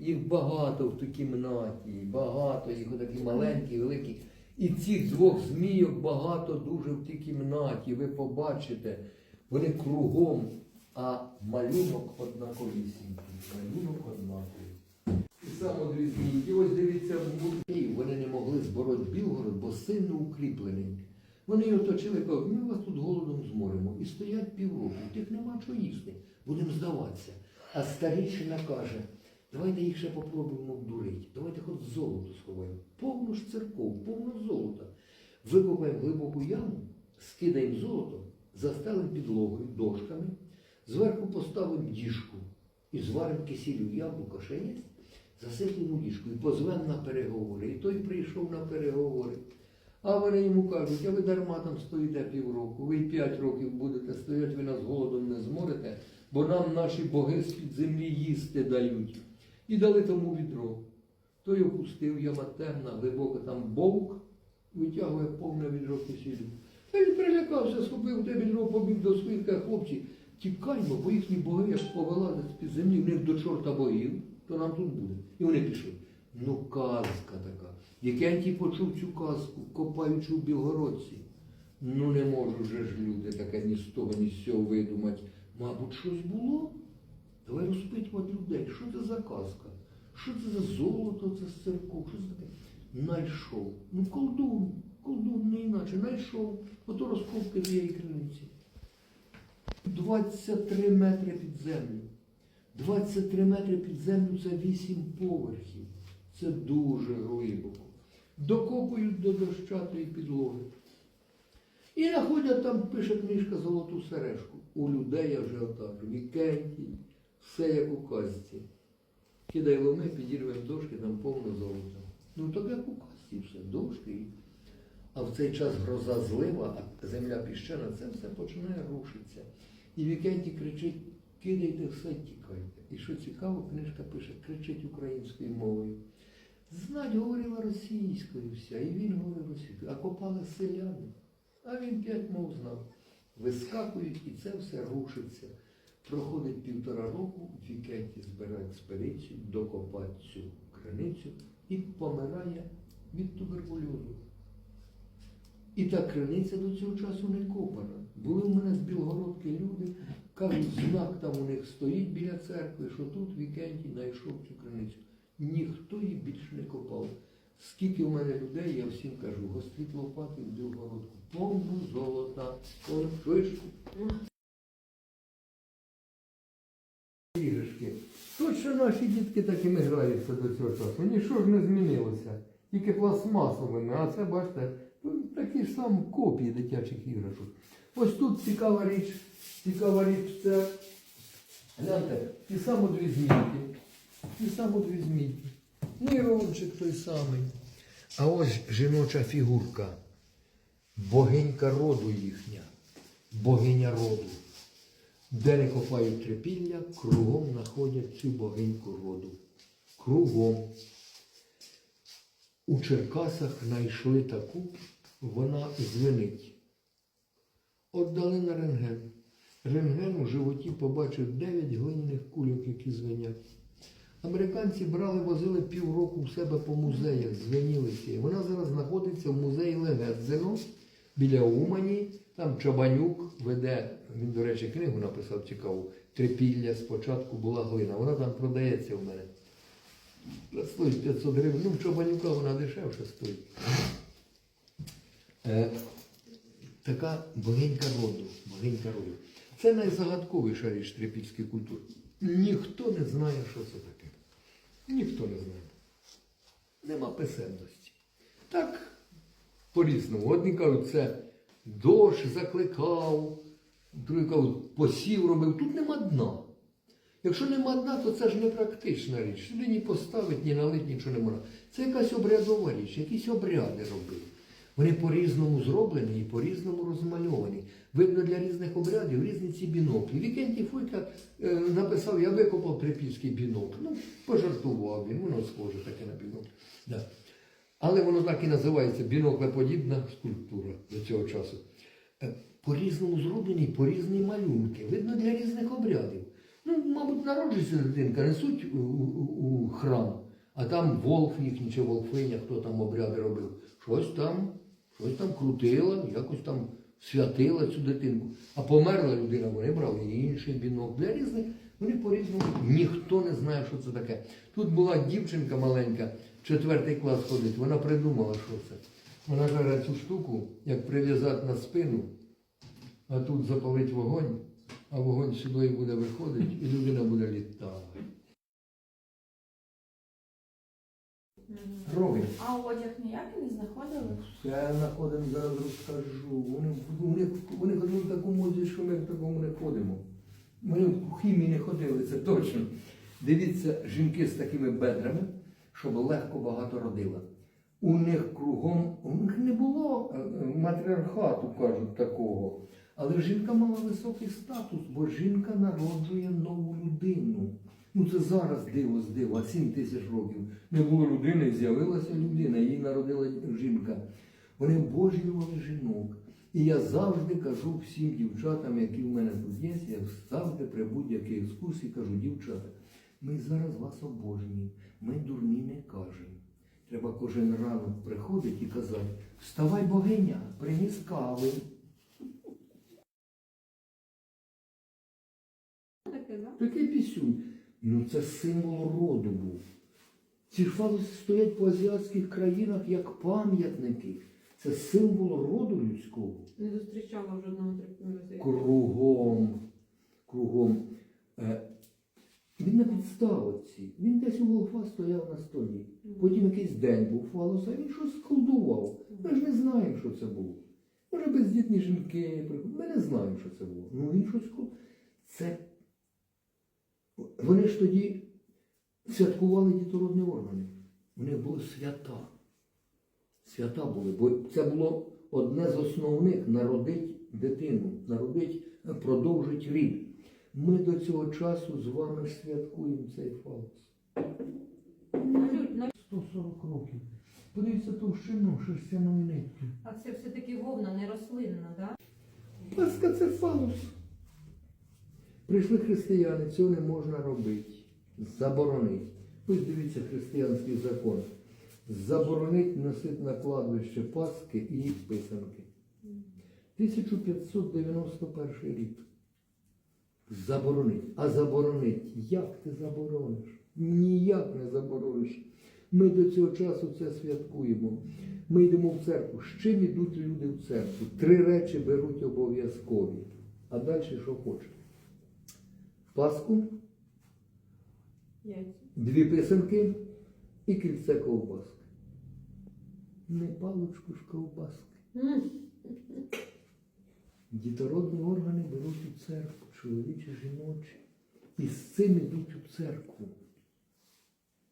Їх багато в тій кімнаті, багато, їх отакі маленькі, великі. І цих двох змійок багато дуже в тій кімнаті. Ви побачите, вони кругом, а малюнок однаковісінький. Малюнок однаковий. І саме дві змії. І ось дивіться, в вони не могли збороти Білгород, бо сильно укріплений. Вони його оточили, кажуть, ми вас тут голодом зморимо. І стоять півроку, тих нема чого їсти, будемо здаватися. А старішина каже, давайте їх ще попробуємо обдурити, давайте хоч золото сховаємо. Повну ж церков, повно золота. Викопаємо глибоку яму, скидаємо золото, застелимо підлогою, дошками, зверху поставимо діжку і зваримо кисілю яблука ще є, діжку і позвемо на переговори. І той прийшов на переговори. А вони йому кажуть, а ви дарма там стоїте півроку, ви й п'ять років будете стояти, ви нас голодом не зморите, бо нам наші боги з-під землі їсти дають. І дали тому відро. Той опустив, яма темна, глибока там бовк, витягує повне відро кисілю. Та він прилякався, схопив те відро, побіг до своїх каже, хлопці, тікаймо, бо їхні боги, як повилазять з-під землі, в них до чорта богів, то нам тут буде. І вони пішли. Ну, казка така. Вікентій почув цю казку, копаючи в Білгородці. Ну не можуть же ж люди таке ні з того, ні з цього видумати. Мабуть, щось було. Давай розпитувати людей, що це за казка? Що це за золото, це з церков? Що це таке? Найшов. Ну, колдун, колдун не іначе, найшов. Ото розкопки тієї криниці. 23 метри під землю. 23 метри під землю це 8 поверхів. Це дуже глибоко. Докопують до дощатої підлоги. І знаходять там, пише книжка Золоту сережку. У людей отак. Вікентій, все як у казці. Кидай ломи, підірвемо дошки, там повно золота. Ну так як у казці все, дошки. А в цей час гроза злива, а земля піщана, це все починає рушитися. І Вікентій кричить, кидайте все, тікайте. І що цікаво, книжка пише, кричить українською мовою. Знать говорила російською вся, і він говорив російською, а копали селяни. А він п'ять мов знав. Вискакують і це все рушиться. Проходить півтора року, Вікенті збирає експедицію, докопати цю криницю і помирає від туберкульозу. І та криниця до цього часу не копана. Були в мене з Білгородки люди, кажуть, знак там у них стоїть біля церкви, що тут Вікентій знайшов цю криницю. Ніхто її більше не копав. Скільки в мене людей, я всім кажу, гостріть лопати в Білгородку, повну золота, О, Точно наші дітки такими граються до цього часу. Нічого ж не змінилося. Тільки пластмасовими, а це, бачите, ну, такі ж самі копії дитячих іграшок. Ось тут цікава річ, цікава річ, це гляньте, ті самі дві змійки. Ті самі дві змійки. Нейрончик той самий. А ось жіноча фігурка. Богинька роду їхня. Богиня роду. Де не копають трипілля, кругом знаходять цю богиньку роду. Кругом. У Черкасах знайшли таку, вона звенить. Отдали на рентген. Рентген у животі побачив 9 глиняних кульок, які звенять. Американці брали, возили півроку в себе по музеях, звенілися. Вона зараз знаходиться в музеї Легедзино біля Умані. Там Чабанюк веде, він, до речі, книгу написав цікаву. Трипілля спочатку була глина. Вона там продається в мене. Стоїть 500 гривень. Ну, в Чабанюка вона дешевше стоїть. Е, така богинька роду. Богинька роду. Це найзагадковіша річ трипільської культури. Ніхто не знає, що це таке. Ніхто не знає. Нема писемності. Так, по-різному. Одні кажуть, це дощ закликав, другі кажуть, посів робив. Тут нема дна. Якщо нема дна, то це ж не практична річ. Сюди ні поставити, ні налити, нічого не можна. Це якась обрядова річ, якісь обряди робили. Вони по-різному зроблені і по-різному розмальовані. Видно для різних обрядів різні ці біноклі. Вікентій Фойка е, написав, я викопав трипільський бінокль. Ну, пожартував він, воно схоже таке на бінокль. Да. Але воно так і називається біноклеподібна скульптура до цього часу. Е, По-різному зроблені, по різні малюнки. Видно для різних обрядів. Ну, мабуть, народжується дитинка, несуть у, у, у храм, а там волк їхній чи волфиня, хто там обряди робив. Щось там, щось там крутила, якось там святила цю дитинку. А померла людина, вони брали інший бінок. Для різних вони по-різному. Ніхто не знає, що це таке. Тут була дівчинка маленька, четвертий клас ходить, вона придумала, що це. Вона каже, цю штуку, як прив'язати на спину, а тут запалить вогонь, а вогонь сюди буде виходити, і людина буде літати. Робить. А одяг ніякий не знаходили? Все знаходимо, зараз розкажу. Вони, вони, вони ходили в такому моді, що ми в такому не ходимо. Ми в хімії не ходили, це точно. Дивіться, жінки з такими бедрами, щоб легко багато родила. У них кругом, у них не було е, е, матріархату, кажуть, такого. Але жінка мала високий статус, бо жінка народжує нову людину. Ну це зараз диво з дива, 7 тисяч років. Не було людини, з'явилася людина, її народила жінка. Вони обожнювали жінок. І я завжди кажу всім дівчатам, які в мене тут є, я завжди при будь-якій екскурсії кажу, дівчата, ми зараз вас обожнюємо, ми дурні не кажемо. Треба кожен ранок приходити і казати, вставай богиня, приніс кави. Такий пісюнь. Ну це символ роду був. Ці фалоси стоять по азіатських країнах як пам'ятники. Це символ роду людського. Не зустрічала жодного. Кругом. Кругом. Він на підставці. Він десь у Волхва стояв на столі. Потім якийсь день був фалос, а він щось сколдував. Ми ж не знаємо, що це було. Може, бездітні жінки. Ми не знаємо, що це було. Ну він щось скол- Це. Вони ж тоді святкували дітородні органи. У них були свята. Свята були, бо це було одне з основних народить дитину, народить, продовжить рід. Ми до цього часу з вами ж святкуємо цей на- 140 років. Подивіться товщину шерстяної нитки. А це все-таки вовна, не рослинна, так? Паска це фалос. Прийшли християни, цього не можна робити. Заборонить. Ось дивіться християнський закон. Заборонить носити на кладбище Паски і їх писанки. 1591 рік. Заборонить. А заборонить. Як ти заборониш? Ніяк не заборониш. Ми до цього часу це святкуємо. Ми йдемо в церкву. З чим йдуть люди в церкву? Три речі беруть обов'язкові. А далі що хочуть? Паску, дві писанки і кільце ковбаски. Не паличку ж ковбаски. Дітородні органи беруть у церкву, чоловічі, жіночі. І з цим йдуть у церкву.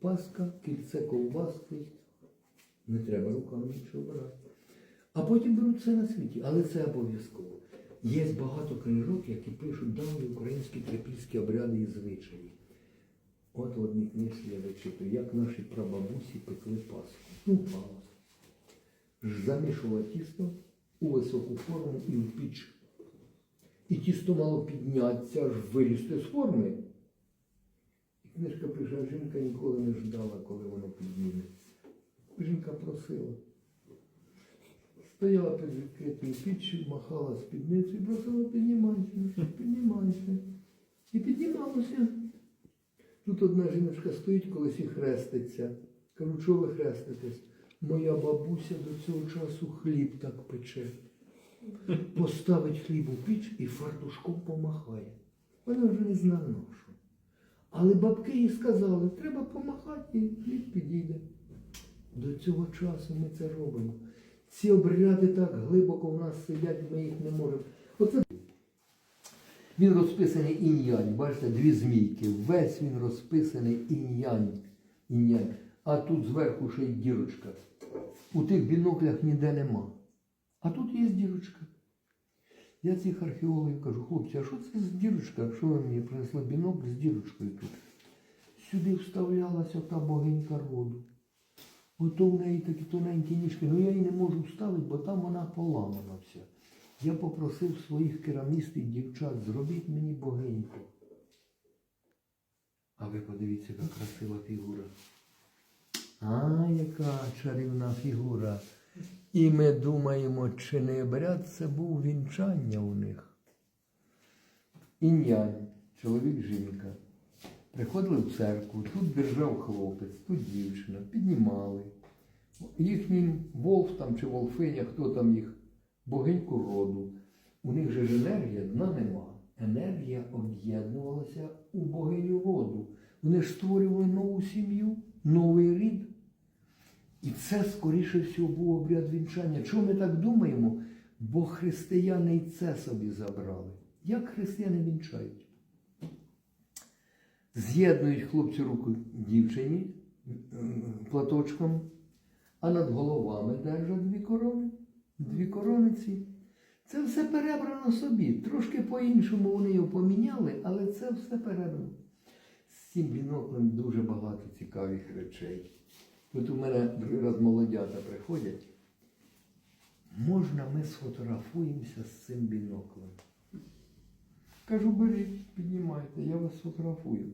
Паска, кільце ковбаски. Не треба руками нічого брати. А потім беруть все на світі, але це обов'язково. Є багато книжок, які пишуть давні українські трипільські обряди і звичаї. От в одній книжці я вичитую, як наші прабабусі пекли пасху. Ну, палос. Замішувала тісто у високу форму і в піч. І тісто мало піднятися, аж вилізти з форми. І книжка пише, жінка ніколи не ждала, коли воно підніметься. Жінка просила. Стояла під відкритою піччю, махала спідницею і просила, піднімайся, піднімайся. І піднімалося. Тут одна жіночка стоїть колись і хреститься. Кажу, чого ви хреститесь? Моя бабуся до цього часу хліб так пече. Поставить хліб у піч і фартушком помахає. Вона вже не знала на що. Але бабки їй сказали, треба помахати і хліб підійде. До цього часу ми це робимо. Ці обряди так глибоко в нас сидять, ми їх не можемо. Оце він розписаний інь-янь. Бачите, дві змійки. Весь він розписаний інь-янь. інь-янь. А тут зверху ще й дірочка. У тих біноклях ніде нема. А тут є дірочка. Я цих археологів кажу, хлопці, а що це за дірочка? Що ви мені принесли бінокль з дірочкою тут? Сюди вставлялася та богинька роду. Ото в неї такі тоненькі ніжки, ну я її не можу вставити, бо там вона поламана вся. Я попросив своїх керамістів, дівчат, зробіть мені богиньку. А ви подивіться, яка красива фігура. А, яка чарівна фігура. І ми думаємо, чи не обряд це був вінчання у них. Інь-янь, чоловік, жінка. Приходили в церкву, тут держав хлопець, тут дівчина, піднімали. Їхній волф там чи волфиня, хто там їх, богиньку роду. У них же ж енергія дна нема. Енергія об'єднувалася у богиню роду. Вони ж створювали нову сім'ю, новий рід. І це, скоріше всього, був обряд вінчання. Чому ми так думаємо? Бо християни і це собі забрали. Як християни вінчають? З'єднують хлопці руку дівчині платочком, а над головами держать дві корони. Дві корониці. Це все перебрано собі. Трошки по-іншому вони його поміняли, але це все перебрано. З цим біноклем дуже багато цікавих речей. Тут у мене другий раз молодята приходять. Можна ми сфотографуємося з цим біноклем? Кажу, беріть, піднімайте, я вас сфотографую.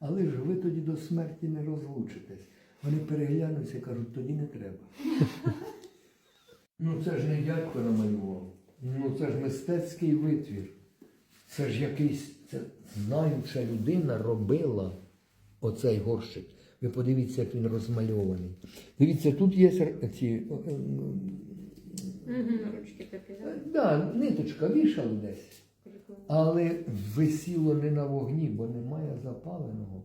Але ж ви тоді до смерті не розлучитесь. Вони переглянуться і кажуть, тоді не треба. Ну це ж не дядько намалював. Ну це ж мистецький витвір. Це ж якийсь, це знаюча людина робила оцей горщик. Ви подивіться, як він розмальований. Дивіться, тут є ці. е, е. Ручки такі, так? Да, ниточка вішали десь. Але висіло не на вогні, бо немає запаленого.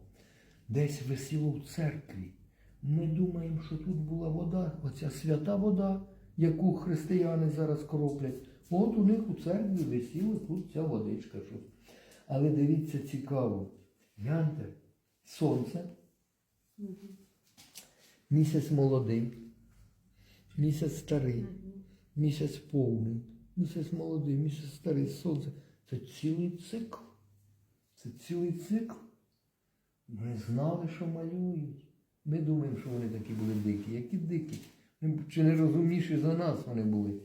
Десь висіло в церкві. Ми думаємо, що тут була вода, оця свята вода, яку християни зараз кроплять. От у них у церкві висіла тут ця водичка. Але дивіться цікаво. Гляньте, сонце. Місяць молодий, місяць старий. Місяць повний, місяць молодий, місяць старий, сонце. Це цілий цикл. Це цілий цикл. Вони знали, що малюють. Ми думаємо, що вони такі були дикі. Які дикі? Ми Чи не розумніші за нас вони були?